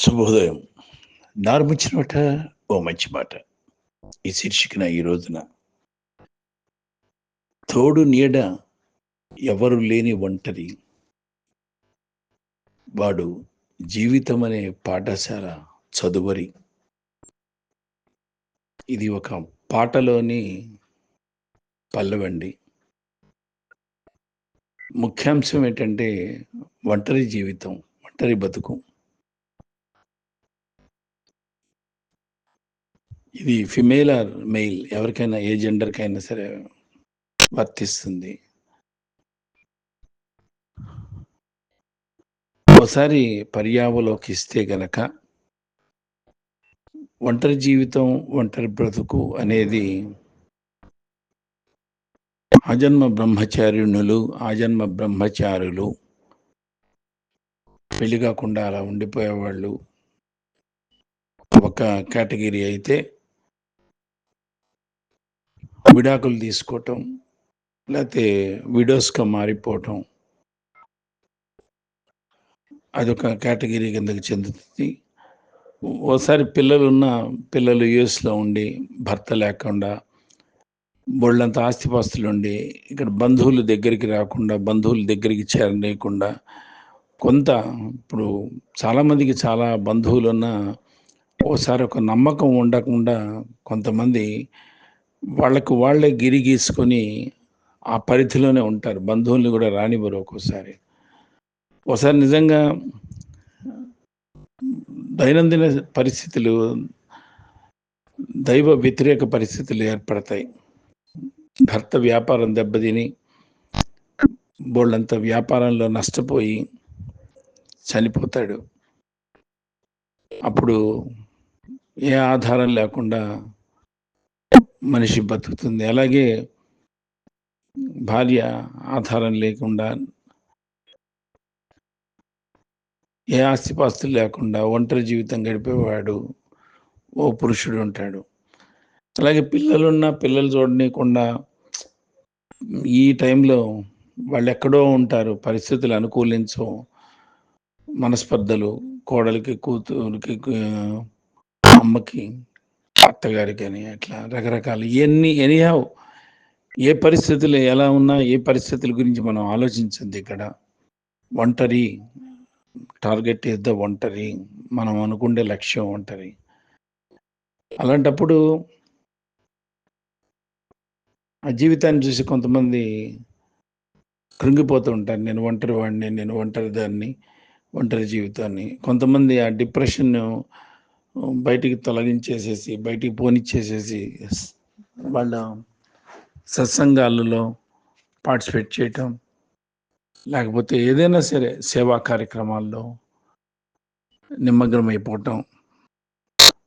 శుభోదయం. నార్మించినట ఓ మంచి మాట. ఈ శీర్షికన ఈ రోజున తోడు నీడ ఎవరు లేని ఒంటరి. వాడు జీవితం అనే పాఠశాల చదువరి. ఇది ఒక పాటలోని పల్లవండి. ముఖ్యాంశం ఏంటంటే ఒంటరి జీవితం ఒంటరి బతుకు. ఇది ఫిమేల్ ఆర్ మెయిల్ ఎవరికైనా ఏ జెండర్కైనా సరే వర్తిస్తుంది. ఒకసారి పర్యావలోకిస్తే గనక ఒంటరి జీవితం ఒంటరి బ్రతుకు అనేది ఆజన్మ బ్రహ్మచారిణులు ఆజన్మ బ్రహ్మచారులు పెళ్ళి కాకుండా అలా ఉండిపోయేవాళ్ళు ఒక కేటగిరీ అయితే విడాకులు తీసుకోవటం లేకపోతే విడోస్గా మారిపోవటం అదొక కేటగిరీ కిందకి చెందుతుంది. ఓసారి పిల్లలు ఉన్న పిల్లలు యుఎస్లో ఉండి భర్త లేకుండా బొళ్ళంత ఆస్తిపాస్తులు ఉండి ఇక్కడ బంధువులు దగ్గరికి రాకుండా బంధువుల దగ్గరికి చేరనీయకుండా కొంత ఇప్పుడు చాలామందికి చాలా బంధువులు ఉన్న ఓసారి ఒక నమ్మకం ఉండకుండా కొంతమంది వాళ్ళకు వాళ్ళే గిరి గీసుకొని ఆ పరిధిలోనే ఉంటారు. బంధువుల్ని కూడా రానివ్వరు ఒక్కోసారి. ఒకసారి నిజంగా దైనందిన పరిస్థితులు దైవ వ్యతిరేక పరిస్థితులు ఏర్పడతాయి. భర్త వ్యాపారం దెబ్బతిని బోళ్ళంత వ్యాపారంలో నష్టపోయి చనిపోతాడు. అప్పుడు ఏ ఆధారం లేకుండా మనిషి బతుకుతుంది. అలాగే భార్య ఆధారం లేకుండా ఏ ఆస్తిపాస్తులు లేకుండా ఒంటరి జీవితం గడిపేవాడు ఓ పురుషుడు ఉంటాడు. అలాగే పిల్లలున్నా పిల్లలు చూడనీయకుండా ఈ టైంలో వాళ్ళు ఎక్కడో ఉంటారు. పరిస్థితులు అనుకూలించవు మనస్పర్ధలు కోడలికి కూతురికి అమ్మకి అత్తగారికి అని అట్లా రకరకాల. ఎన్ని ఎనీహావ్ ఏ పరిస్థితులు ఎలా ఉన్నా ఏ పరిస్థితుల గురించి మనం ఆలోచించద్దు ఇక్కడ. ఒంటరి టార్గెట్ ఇస్ ద ఒంటరి మనం అనుకుండే లక్ష్యం ఒంటరి. అలాంటప్పుడు ఆ జీవితాన్ని చూసి కొంతమంది కృంగిపోతూ ఉంటారు. నేను ఒంటరి వాడిని నేను ఒంటరి దాన్ని ఒంటరి జీవితాన్ని. కొంతమంది ఆ డిప్రెషన్ బయటికి తొలగించేసేసి బయటికి పోనిచ్చేసేసి వాళ్ళ సత్సంగాలలో పార్టిసిపేట్ చేయటం లేకపోతే ఏదైనా సరే సేవా కార్యక్రమాల్లో నిమగ్నమైపోవటం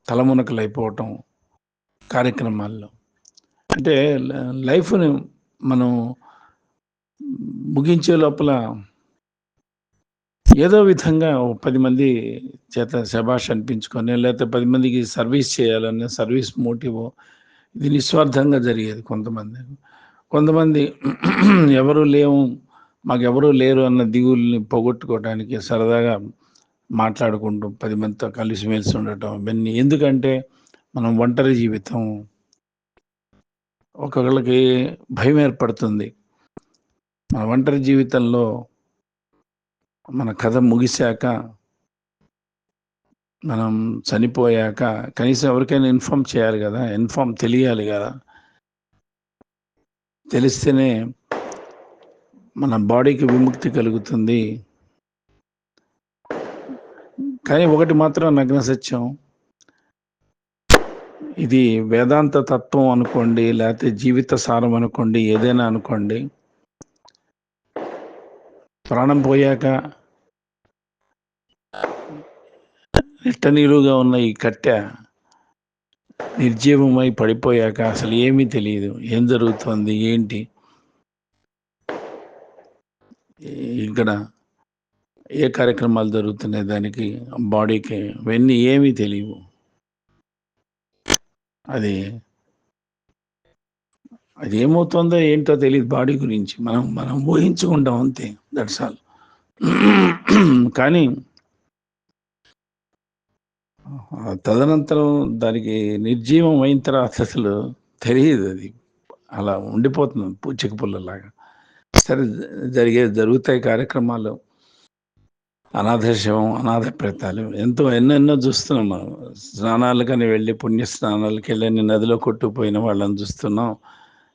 తలమునకలైపోవటం అయిపోవటం కార్యక్రమాల్లో. అంటే లైఫ్ని మనం ముగించే లోపల ఏదో విధంగా పది మంది చేత శభాష్ అనిపించుకొని లేకపోతే పది మందికి సర్వీస్ చేయాలనే సర్వీస్ మోటివ్ ఇది నిస్వార్థంగా జరిగేది కొంతమంది. కొంతమంది ఎవరు లేవు మాకు లేరు అన్న దిగుల్ని పోగొట్టుకోవడానికి సరదాగా మాట్లాడుకుంటూ పది మందితో కలిసిమెలిసి ఉండటం ఇవన్నీ. ఎందుకంటే మనం ఒంటరి జీవితం ఒకళ్ళకి భయం ఏర్పడుతుంది. మన ఒంటరి జీవితంలో మన కథ ముగిశాక మనం చనిపోయాక కనీసం ఎవరికైనా ఇన్ఫామ్ చేయాలి కదా ఇన్ఫామ్ తెలియాలి కదా. తెలిస్తేనే మన బాడీకి విముక్తి కలుగుతుంది. కానీ ఒకటి మాత్రం నగ్న సత్యం. ఇది వేదాంత తత్వం అనుకోండి లేకపోతే జీవిత సారం అనుకోండి ఏదైనా అనుకోండి. ప్రాణం పోయాక నిట్టనీరుగా ఉన్న ఈ కట్టె నిర్జీవమై పడిపోయాక అసలు ఏమీ తెలియదు. ఏం జరుగుతుంది? ఏంటి? ఇక్కడ ఏ కార్యక్రమాలు జరుగుతున్నాయి దానికి? బాడీకి ఇవన్నీ ఏమీ తెలియవు. అది అది ఏమవుతుందో ఏంటో తెలియదు బాడీ గురించి. మనం మనం ఊహించుకుంటాం అంతే. దట్స్ ఆల్ కానీ తదనంతరం దానికి నిర్జీవం అయిన తర్వాత అసలు తెలియదు అది. అలా ఉండిపోతుంది పూచిక పుల్లలాగా సరే జరిగే జరుగుతాయి కార్యక్రమాలు. అనాథ శవం అనాథ ప్రేతాలు ఎంతో ఎన్నెన్నో చూస్తున్నాం మనం. స్నానాలకని వెళ్ళి పుణ్య స్నానాలకి వెళ్ళని నదిలో కొట్టుకుపోయిన వాళ్ళని చూస్తున్నాం.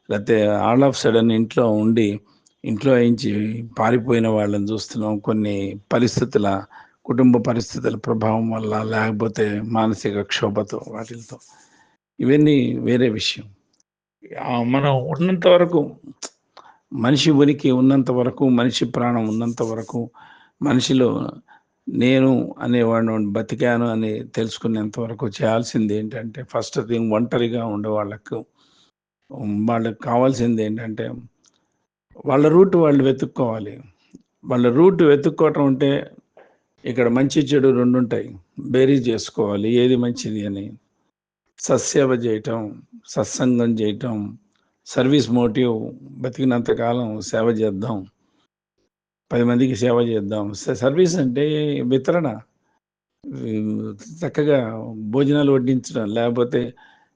లేకపోతే ఆల్ ఆఫ్ సడన్ ఇంట్లో ఉండి ఇంట్లో అయించి పారిపోయిన వాళ్ళని చూస్తున్నాం. కొన్ని పరిస్థితుల కుటుంబ పరిస్థితుల ప్రభావం వల్ల లేకపోతే మానసిక క్షోభతో వాటితో ఇవన్నీ వేరే విషయం. మనం ఉన్నంత వరకు మనిషి ఉనికి ఉన్నంత వరకు మనిషి ప్రాణం ఉన్నంత వరకు మనిషిలో నేను అనేవాడిని బతికాను అని తెలుసుకునేంత వరకు చేయాల్సింది ఏంటంటే ఫస్ట్ థింగ్ ఒంటరిగా ఉండే వాళ్ళకు వాళ్ళకి కావాల్సింది ఏంటంటే వాళ్ళ రూట్ వాళ్ళు వెతుక్కోవాలి. వాళ్ళ రూట్ వెతుక్కోవటం అంటే ఇక్కడ మంచి చెడు రెండు ఉంటాయి బేరీ చేసుకోవాలి ఏది మంచిది అని. సత్సేవ చేయటం సత్సంగం చేయటం సర్వీస్ మోటివ్ బతికినంత కాలం సేవ చేద్దాం. పది మందికి సేవ చేద్దాం. సర్వీస్ అంటే వితరణ. చక్కగా భోజనాలు వడ్డించడం లేకపోతే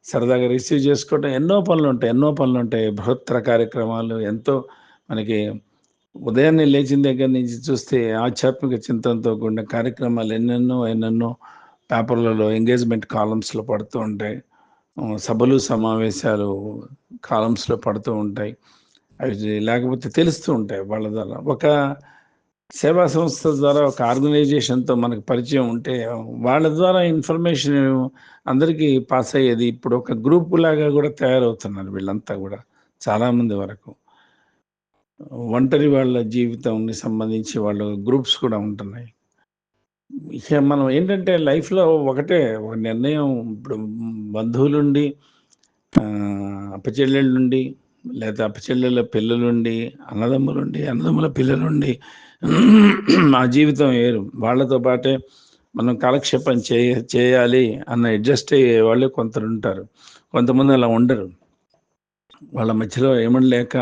సరదాగా రిసీవ్ చేసుకోవడం ఎన్నో పనులు ఉంటాయి ఎన్నో పనులు ఉంటాయి బృహత్తర కార్యక్రమాలు ఎంతో మనకి ఉదయాన్నే లేచిన దగ్గర నుంచి చూస్తే ఆధ్యాత్మిక చింతనతో కూడిన కార్యక్రమాలు ఎన్నెన్నో ఎన్నెన్నో పేపర్లలో ఎంగేజ్మెంట్ కాలమ్స్లో పడుతూ ఉంటాయి. సభలు సమావేశాలు కాలమ్స్లో పడుతూ ఉంటాయి. అవి లేకపోతే తెలుస్తూ ఉంటాయి వాళ్ళ ద్వారా. ఒక సేవా సంస్థ ద్వారా ఒక ఆర్గనైజేషన్తో మనకు పరిచయం ఉంటే వాళ్ళ ద్వారా ఇన్ఫర్మేషన్ అందరికీ పాస్ అయ్యేది ఇప్పుడు ఒక గ్రూప్ లాగా కూడా తయారవుతున్నారు వీళ్ళంతా కూడా చాలామంది వరకు. ఒంటరి వాళ్ళ జీవితంని సంబంధించి వాళ్ళ గ్రూప్స్ కూడా ఉంటున్నాయి. ఇక మనం ఏంటంటే లైఫ్లో ఒకటే ఒక నిర్ణయం. ఇప్పుడు బంధువులుండి అప్పచెల్లెళ్ళుండి లేదా అప్పచెల్లెళ్ళ పిల్లలుండి అన్నదమ్ములుండి అన్నదమ్ముల పిల్లలుండి మా జీవితం వేరు. వాళ్ళతో పాటే మనం కాలక్షేపం చేయ చేయాలి అన్న అడ్జస్ట్ అయ్యే వాళ్ళు కొందరు ఉంటారు కొంతమంది అలా ఉండరు. వాళ్ళ మధ్యలో ఏమనలేక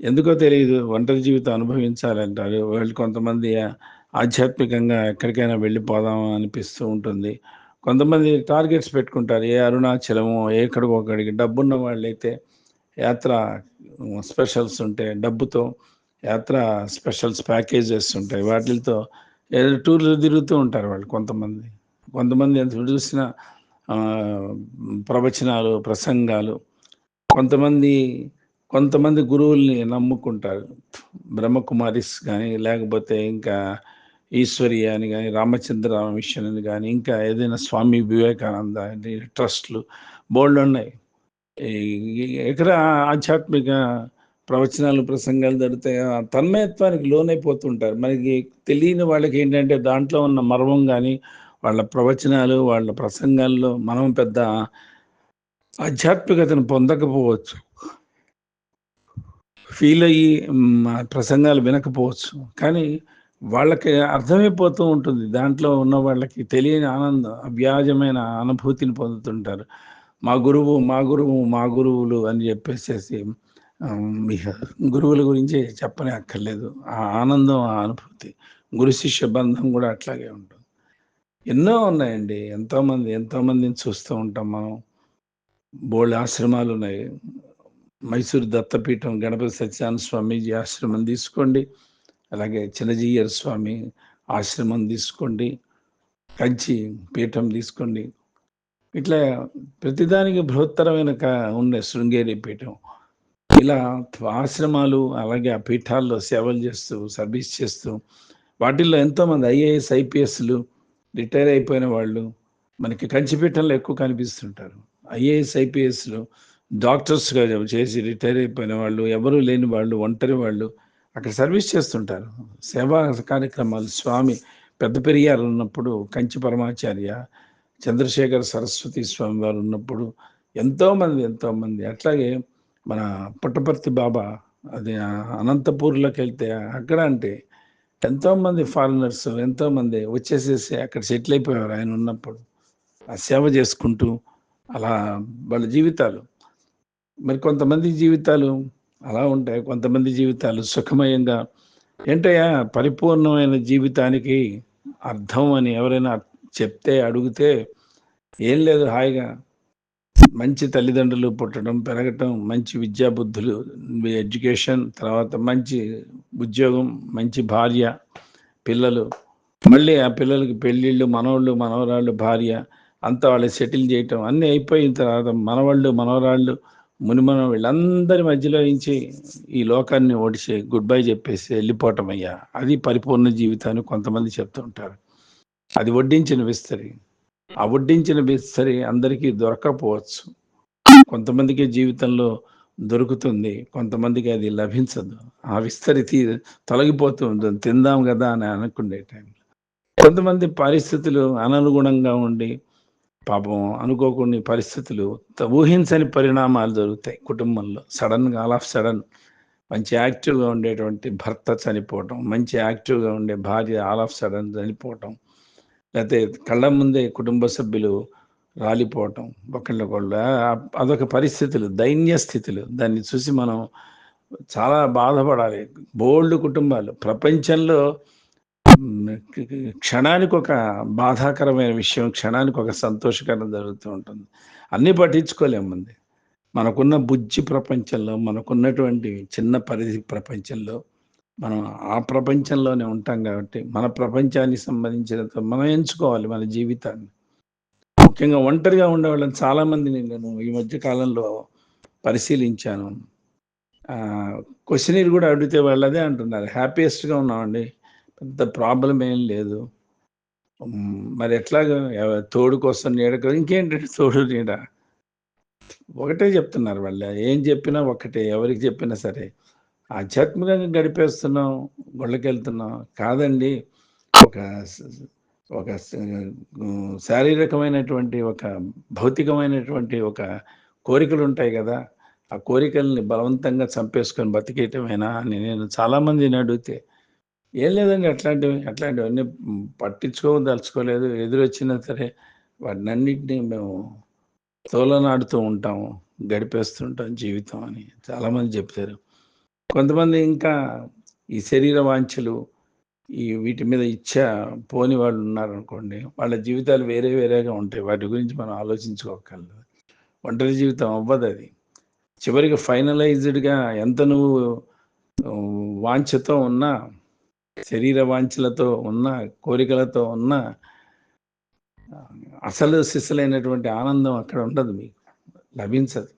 ఎందుకో తెలియదు ఒంటరి జీవితం అనుభవించాలంటారు. వాళ్ళు కొంతమంది ఆధ్యాత్మికంగా ఎక్కడికైనా వెళ్ళిపోదాం అనిపిస్తూ ఉంటుంది. కొంతమంది టార్గెట్స్ పెట్టుకుంటారు. ఏ అరుణాచలము ఎక్కడికో ఒకడికి డబ్బున్న వాళ్ళైతే యాత్ర స్పెషల్స్ ఉంటే డబ్బుతో యాత్ర స్పెషల్స్ ప్యాకేజెస్ ఉంటాయి. వాటితో ఏదో టూర్లు తిరుగుతూ ఉంటారు వాళ్ళు కొంతమంది. కొంతమంది ఎంత చూసిన ప్రవచనాలు ప్రసంగాలు. కొంతమంది కొంతమంది గురువుల్ని నమ్ముకుంటారు. బ్రహ్మకుమారిస్ కానీ లేకపోతే ఇంకా ఈశ్వరి అని కానీ రామచంద్ర మిషన్ అని కానీ ఇంకా ఏదైనా స్వామి వివేకానంద ట్రస్ట్లు బోల్డ్ ఉన్నాయి. ఈ- ఎక్కడ ఆధ్యాత్మిక ప్రవచనాలు ప్రసంగాలు జరుగుతాయి ఆ తన్మయత్వానికి లోనైపోతుంటారు. మనకి తెలియని వాళ్ళకి ఏంటంటే దాంట్లో ఉన్న మర్మం కానీ వాళ్ళ ప్రవచనాలు వాళ్ళ ప్రసంగాల్లో మనం పెద్ద ఆధ్యాత్మికతను పొందకపోవచ్చు. ఫీల్ అయ్యి ప్రసంగాలు వినకపోవచ్చు. కానీ వాళ్ళకి అర్థమైపోతూ ఉంటుంది. దాంట్లో ఉన్న వాళ్ళకి తెలియని ఆనందం అవ్యాజమైన అనుభూతిని పొందుతుంటారు. మా గురువు మా గురువు మా గురువులు అని చెప్పేసేసి గురువుల గురించి చెప్పనే అక్కర్లేదు. ఆ ఆనందం ఆ అనుభూతి గురు శిష్య బంధం కూడా అట్లాగే ఉంటుంది. ఎన్నో ఉన్నాయండి. ఎంతోమంది ఎంతోమందిని చూస్తూ ఉంటాం మనం. బోల్డ్ ఆశ్రమాలు ఉన్నాయి. మైసూరు దత్తపీఠం గణపతి సత్యానంద స్వామీజీ ఆశ్రమం తీసుకోండి. అలాగే చిన్నజీయర్ స్వామి ఆశ్రమం తీసుకోండి. కంచి పీఠం తీసుకోండి. ఇట్లా ప్రతిదానికి బృహత్తరమైన క- ఉండే శృంగేరి పీఠం. ఇలా ఆశ్రమాలు అలాగే ఆ పీఠాల్లో సేవలు చేస్తూ సర్వీస్ చేస్తూ వాటిల్లో ఎంతోమంది ఐఏఎస్ ఐపీఎస్లు రిటైర్ అయిపోయిన వాళ్ళు మనకి కంచిపీఠంలో ఎక్కువ కనిపిస్తుంటారు. ఐఏఎస్ ఐపీఎస్లు డాక్టర్స్గా చేసి రిటైర్ అయిపోయిన వాళ్ళు ఎవరు లేని వాళ్ళు ఒంటరి వాళ్ళు అక్కడ సర్వీస్ చేస్తుంటారు. సేవా కార్యక్రమాలు. స్వామి పెద్ద పెరియారు ఉన్నప్పుడు కంచి పరమాచార్య చంద్రశేఖర సరస్వతి స్వామి వారు ఉన్నప్పుడు ఎంతోమంది ఎంతోమంది అట్లాగే మన పుట్టపర్తి బాబా అది అనంతపూర్లోకి వెళ్తే అక్కడ అంటే ఎంతోమంది ఫారినర్స్ ఎంతోమంది వచ్చేసేసి అక్కడ సెటిల్ అయిపోయారు ఆయన ఉన్నప్పుడు. ఆ సేవ చేసుకుంటూ అలా వాళ్ళ జీవితాలు మరి కొంతమంది జీవితాలు అలా ఉంటాయి. కొంతమంది జీవితాలు సుఖమయంగా ఏంటయ్యా? పరిపూర్ణమైన జీవితానికి అర్థం అని ఎవరైనా చెప్తే అడిగితే ఏం లేదు హాయిగా. మంచి తల్లిదండ్రులు పుట్టడం పెరగటం మంచి విద్యాబుద్ధులు ఎడ్యుకేషన్ తర్వాత మంచి ఉద్యోగం మంచి భార్య పిల్లలు. మళ్ళీ ఆ పిల్లలకి పెళ్ళిళ్ళు మనవాళ్ళు మనవరాళ్ళు భార్య అంతా వాళ్ళు సెటిల్ చేయటం అన్నీ అయిపోయిన తర్వాత మనవాళ్ళు మనవరాళ్ళు మునిమనం వీళ్ళందరి మధ్యలో నుంచి ఈ లోకాన్ని ఓడిచి గుడ్ బై చెప్పేసి వెళ్ళిపోవటం అయ్యా అది పరిపూర్ణ జీవితాన్ని కొంతమంది చెప్తూ ఉంటారు. అది వడ్డించిన విస్తరి. ఆ వడ్డించిన విస్తరి అందరికీ దొరకకపోవచ్చు. కొంతమందికి జీవితంలో దొరుకుతుంది కొంతమందికి అది లభించదు. ఆ విస్తరి తీ తొలగిపోతూ ఉంటుంది. తిందాం కదా అని అనుకునే టైంలో. కొంతమంది పరిస్థితులు అననుగుణంగా ఉండి పాపం అనుకోకుండా పరిస్థితులు. ఊహించని పరిణామాలు జరుగుతాయి కుటుంబంలో. సడన్గా ఆల్ ఆఫ్ సడన్ మంచి యాక్టివ్గా ఉండేటువంటి భర్త చనిపోవటం మంచి యాక్టివ్గా ఉండే భార్య ఆల్ ఆఫ్ సడన్ చనిపోవటం లేకపోతే కళ్ళ ముందే కుటుంబ సభ్యులు రాలిపోవటం ఒకళ్ళకొళ్ళు అదొక పరిస్థితులు దైన్య స్థితులు. దాన్ని చూసి మనం చాలా బాధపడాలి. బోల్డ్ కుటుంబాలు. ప్రపంచంలో క్షణానికి ఒక బాధాకరమైన విషయం క్షణానికి ఒక సంతోషకరం జరుగుతూ ఉంటుంది. అన్నీ పట్టించుకోలేముంది మనకున్న బుజ్జి ప్రపంచంలో మనకున్నటువంటి చిన్న పరిధి ప్రపంచంలో మనం ఆ ప్రపంచంలోనే ఉంటాం కాబట్టి మన ప్రపంచానికి సంబంధించినంత మనం ఎంచుకోవాలి మన జీవితాన్ని. ముఖ్యంగా ఒంటరిగా ఉండే వాళ్ళని చాలామందిని నేను ఈ మధ్య కాలంలో పరిశీలించాను. క్వశ్చనీర్ కూడా అడిగితే వాళ్ళు అదే అంటున్నారు. హ్యాపీయెస్ట్గా ఉన్నామండి. పెద్ద ప్రాబ్లం ఏం లేదు. మరి ఎట్లాగా తోడు కోసం నీడ ఇంకేంటంటే తోడు నీడ? ఒకటే చెప్తున్నారు వాళ్ళు ఏం చెప్పినా ఒకటే ఎవరికి చెప్పినా సరే. ఆధ్యాత్మికంగా గడిపేస్తున్నాం గుళ్ళకెళ్తున్నాం కాదండి. ఒక ఒక శారీరకమైనటువంటి ఒక భౌతికమైనటువంటి ఒక కోరికలు ఉంటాయి కదా. ఆ కోరికల్ని బలవంతంగా చంపేసుకొని బతికేయటమేనా అని నేను చాలామందిని అడిగితే ఏం లేదండి అట్లాంటివి అట్లాంటివన్నీ పట్టించుకోదలుచుకోలేదు ఎదురొచ్చినా సరే వాటిని అన్నింటినీ మేము తోలనాడుతూ ఉంటాము గడిపేస్తుంటాం జీవితం అని చాలామంది చెప్తారు. కొంతమంది ఇంకా ఈ శరీర వాంఛలు ఈ వీటి మీద ఇచ్చ పోని వాళ్ళు ఉన్నారనుకోండి వాళ్ళ జీవితాలు వేరే వేరేగా ఉంటాయి. వాటి గురించి మనం ఆలోచించుకోగలదు ఒంటరి జీవితం అవ్వదు అది. చివరికి ఫైనలైజ్డ్గా ఎంత నువ్వు వాంఛతో ఉన్నా శరీర వాంఛలతో ఉన్న కోరికలతో ఉన్న అసలు సిసలైనటువంటి ఆనందం అక్కడ ఉండదు మీకు. లభించదు.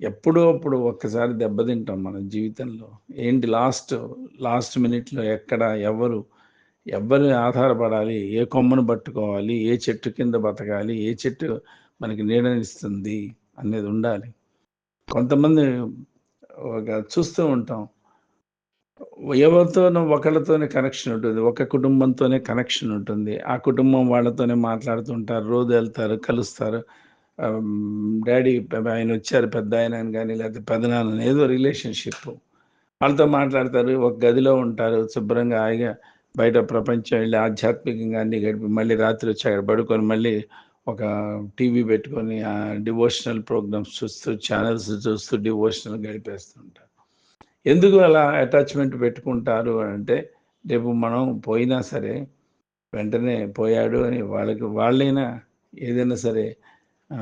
ఎప్పుడో అప్పుడు ఒక్కసారి దెబ్బతింటాం మన జీవితంలో. ఏంటి లాస్ట్ లాస్ట్ మినిట్లో ఎక్కడ ఎవరు ఎవరు ఆధారపడాలి ఏ కొమ్మను పట్టుకోవాలి ఏ చెట్టు కింద బతకాలి ఏ చెట్టు మనకి నీడనిస్తుంది అనేది ఉండాలి. కొంతమంది ఒక చూస్తూ ఉంటాం ఎవరితోనో ఒకళ్ళతోనే కనెక్షన్ ఉంటుంది. ఒక కుటుంబంతోనే కనెక్షన్ ఉంటుంది. ఆ కుటుంబం వాళ్ళతోనే మాట్లాడుతుంటారు. రోజు వెళ్తారు కలుస్తారు. డాడీ ఆయన వచ్చారు పెద్ద ఆయన కానీ లేకపోతే పెద్దనాన్న ఏదో రిలేషన్షిప్ వాళ్ళతో మాట్లాడతారు ఒక గదిలో ఉంటారు శుభ్రంగా హాయిగా బయట ప్రపంచం వెళ్ళి ఆధ్యాత్మికంగా అన్ని గడిపి మళ్ళీ రాత్రి వచ్చి అక్కడ పడుకొని మళ్ళీ ఒక టీవీ పెట్టుకొని ఆ డివోషనల్ ప్రోగ్రామ్స్ చూస్తూ ఛానల్స్ చూస్తూ డివోషనల్ గడిపేస్తుంటారు. ఎందుకు అలా అటాచ్మెంట్ పెట్టుకుంటారు అంటే రేపు మనం పోయినా సరే వెంటనే పోయాడు అని వాళ్ళకి వాళ్ళైనా ఏదైనా సరే ఆ,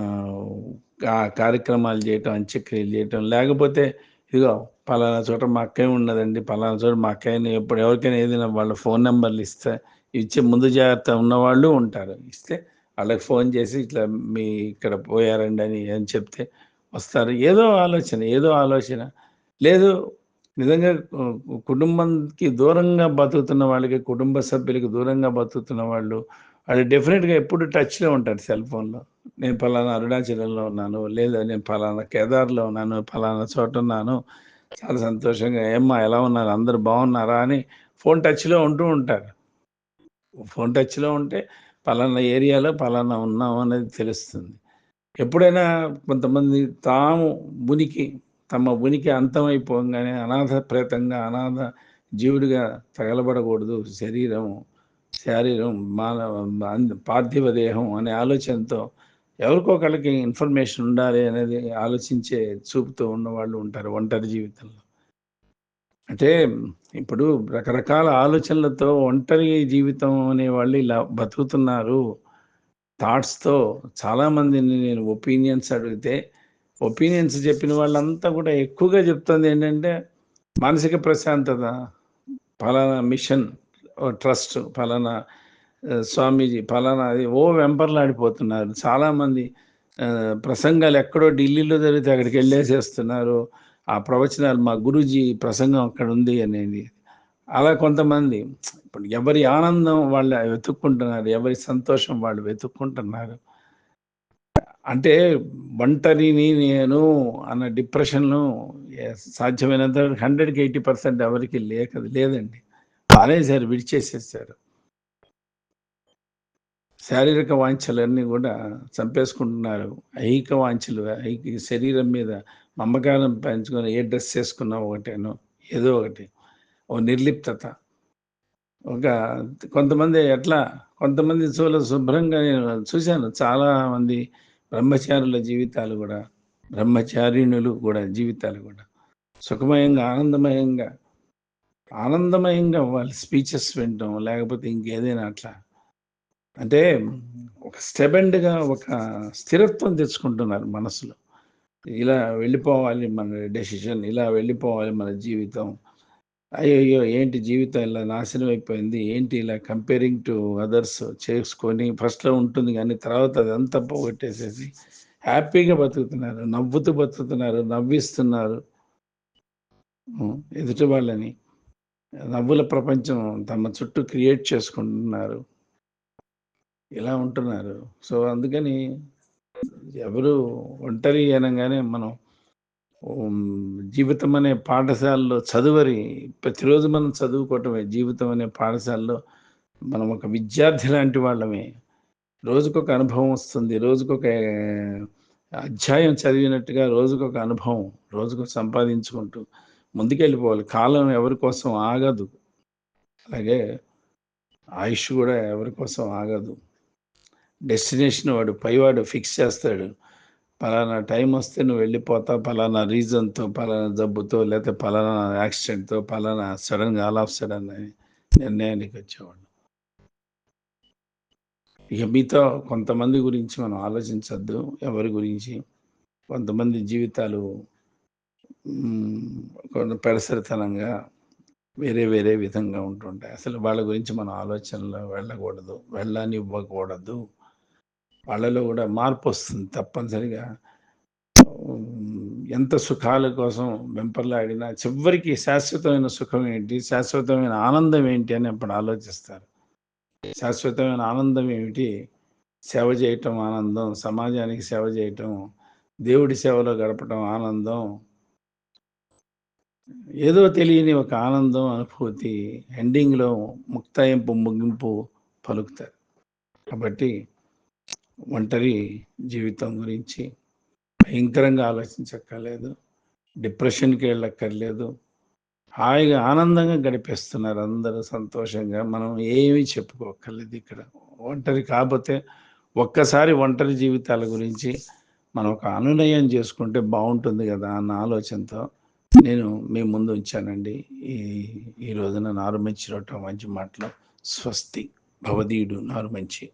కార్యక్రమాలు చేయటం అంత్యక్రియలు చేయటం లేకపోతే ఇదిగో పలానా చోట మా అక్కయ్య ఉన్నదండి పలానా చోట మా అక్కయ్యని ఎప్పుడు ఎవరికైనా ఏదైనా వాళ్ళ ఫోన్ నెంబర్లు ఇస్తే ఇచ్చే ముందు జాగ్రత్త ఉన్నవాళ్ళు ఉంటారు. ఇస్తే వాళ్ళకి ఫోన్ చేసి ఇట్లా మీ ఇక్కడ పోయారండి అని అని చెప్తే వస్తారు. ఏదో ఆలోచన ఏదో ఆలోచన. లేదు నిజంగా కుటుంబంకి దూరంగా బతుకుతున్న వాళ్ళకి కుటుంబ సభ్యులకి దూరంగా బతుకుతున్న వాళ్ళు వాళ్ళు డెఫినెట్గా ఎప్పుడు టచ్లో ఉంటారు సెల్ ఫోన్లో. నేను ఫలానా అరుణాచలంలో ఉన్నాను లేదా నేను ఫలానా కేదార్లో ఉన్నాను ఫలానా చోట ఉన్నాను చాలా సంతోషంగా ఏమ్మా ఎలా ఉన్నారు? అందరు బాగున్నారా? అని ఫోన్ టచ్లో ఉంటూ ఉంటారు. ఫోన్ టచ్లో ఉంటే పలానా ఏరియాలో పలానా ఉన్నాం అనేది తెలుస్తుంది. ఎప్పుడైనా కొంతమంది తాము మునికి తమ ఉనికి అంతమైపోగానే అనాథ ప్రేతంగా అనాథ జీవుడిగా తగలబడకూడదు. శరీరం శారీరం మానవ పార్థివ దేహం అనే ఆలోచనతో ఎవరికొకళ్ళకి ఇన్ఫర్మేషన్ ఉండాలి అనేది ఆలోచించే చూపుతూ ఉన్నవాళ్ళు ఉంటారు ఒంటరి జీవితంలో. అంటే ఇప్పుడు రకరకాల ఆలోచనలతో ఒంటరి జీవితం అనే వాళ్ళు ఇలా బతుకుతున్నారు. థాట్స్‌తో చాలామందిని నేను ఒపీనియన్స్ అడిగితే, ఒపీనియన్స్ చెప్పిన వాళ్ళంతా కూడా ఎక్కువగా చెప్తుంది ఏంటంటే, మానసిక ప్రశాంతత, ఫలానా మిషన్, ట్రస్ట్, ఫలానా స్వామీజీ, ఫలానా అది ఓ వెంపర్లాడిపోతున్నారు. చాలామంది ప్రసంగాలు ఎక్కడో ఢిల్లీలో జరిగితే అక్కడికెళ్ళేసేస్తున్నారు. ఆ ప్రవచనాలు మా గురూజీ ప్రసంగం అక్కడ ఉంది అనేది. అలా కొంతమంది ఇప్పుడు ఎవరి ఆనందం వాళ్ళు వెతుక్కుంటున్నారు. ఎవరి సంతోషం వాళ్ళు వెతుక్కుంటున్నారు. అంటే ఒంటరిని నేను అన్న డిప్రెషన్‌లో సాధ్యమైనంత హండ్రెడ్కి ఎయిటీ పర్సెంట్ ఎవరికి లేక లేదండి. మానేశారు, విడిచేసేసారు. శారీరక వాంఛలన్నీ కూడా చంపేసుకుంటున్నారు. ఐహిక వాంఛలు, ఐకి శరీరం మీద మమ్మకారం పెంచుకొని ఏ డ్రెస్ వేసుకున్నా ఒకటేనో ఏదో ఒకటి. ఓ నిర్లిప్తత. ఒక కొంతమంది ఎట్లా కొంతమంది చూల శుభ్రంగా నేను చూశాను. చాలామంది బ్రహ్మచారుల జీవితాలు కూడా బ్రహ్మచారిణులు కూడా జీవితాలు కూడా సుఖమయంగా, ఆనందమయంగా, ఆనందమయంగా వాళ్ళ స్పీచెస్ వినటం, లేకపోతే ఇంకేదైనా అట్లా. అంటే ఒక స్టెబెండ్‌గా ఒక స్థిరత్వం తెచ్చుకుంటున్నారు మనసులో. ఇలా వెళ్ళిపోవాలి మన డెసిషన్, ఇలా వెళ్ళిపోవాలి మన జీవితం. అయ్యయ్యో! ఏంటి జీవితం ఇలా నాశనం అయిపోయింది. ఏంటి ఇలా కంపేరింగ్ టు అదర్స్ చేసుకొని ఫస్ట్‌లో ఉంటుంది కానీ తర్వాత అదంతా పోగొట్టేసేసి హ్యాపీగా బతుకుతున్నారు. నవ్వుతూ బతుకుతున్నారు. నవ్విస్తున్నారు. ఎదుటి వాళ్ళని. నవ్వుల ప్రపంచం తమ చుట్టూ క్రియేట్ చేసుకుంటున్నారు. ఇలా ఉంటున్నారు. సో, అందుకని ఎవరు ఒంటరి అనగానే మనం జీవితం అనే పాఠశాలలో చదువరి ప్రతిరోజు మనం చదువుకోవటమే. జీవితం అనే పాఠశాలలో మనం ఒక విద్యార్థి లాంటి వాళ్ళమే. రోజుకొక అనుభవం వస్తుంది. రోజుకొక అధ్యాయం చదివినట్టుగా రోజుకొక అనుభవం, రోజుకు సంపాదించుకుంటూ ముందుకెళ్ళిపోవాలి. కాలం ఎవరి కోసం ఆగదు. అలాగే ఆయుష్ కూడా ఎవరి కోసం ఆగదు. డెస్టినేషన్ వాడు పైవాడు ఫిక్స్ చేస్తాడు. పలానా టైం వస్తే నువ్వు వెళ్ళిపోతావు. పలానా రీజన్‌తో, పలానా జబ్బుతో, లేకపోతే పలానా యాక్సిడెంట్‌తో, పలానా సడన్గా ఆల్ ఆఫ్ సడన్ అని నిర్ణయానికి వచ్చేవాడు. ఇక మీతో కొంతమంది గురించి మనం ఆలోచించద్దు ఎవరి గురించి. కొంతమంది జీవితాలు పెడసరితనంగా వేరే వేరే విధంగా ఉంటుంటాయి. అసలు వాళ్ళ గురించి మనం ఆలోచనలో వెళ్ళకూడదు. వెళ్ళని ఇవ్వకూడదు వాళ్ళలో కూడా మార్పు వస్తుంది తప్పనిసరిగా. ఎంత సుఖాల కోసం వెంపర్లాడినా చివరికి శాశ్వతమైన సుఖం ఏంటి? శాశ్వతమైన ఆనందం ఏంటి? అని అప్పుడు ఆలోచిస్తారు. శాశ్వతమైన ఆనందం ఏమిటి? సేవ చేయటం ఆనందం. సమాజానికి సేవ చేయటం. దేవుడి సేవలో గడపటం ఆనందం. ఏదో తెలియని ఒక ఆనందం, అనుభూతి ఎండింగ్‌లో ముక్తాయింపు, ముగింపు పలుకుతారు. కాబట్టి ఒంటరి జీవితం గురించి భయంకరంగా ఆలోచించక్కర్లేదు. డిప్రెషన్‌కి వెళ్ళక్కర్లేదు. హాయిగా ఆనందంగా గడిపేస్తున్నారు అందరూ సంతోషంగా. మనం ఏమీ చెప్పుకోక్కర్లేదు ఇక్కడ. ఒంటరి కాకపోతే ఒక్కసారి ఒంటరి జీవితాల గురించి మనం ఒక అనునయం చేసుకుంటే బాగుంటుంది కదా అన్న ఆలోచనతో నేను మీ ముందు ఉంచానండి. ఈ ఈ రోజున నారుమంచి రొట్టె మంచి మాటలు. స్వస్తి భవదీయుడు నారు మంచి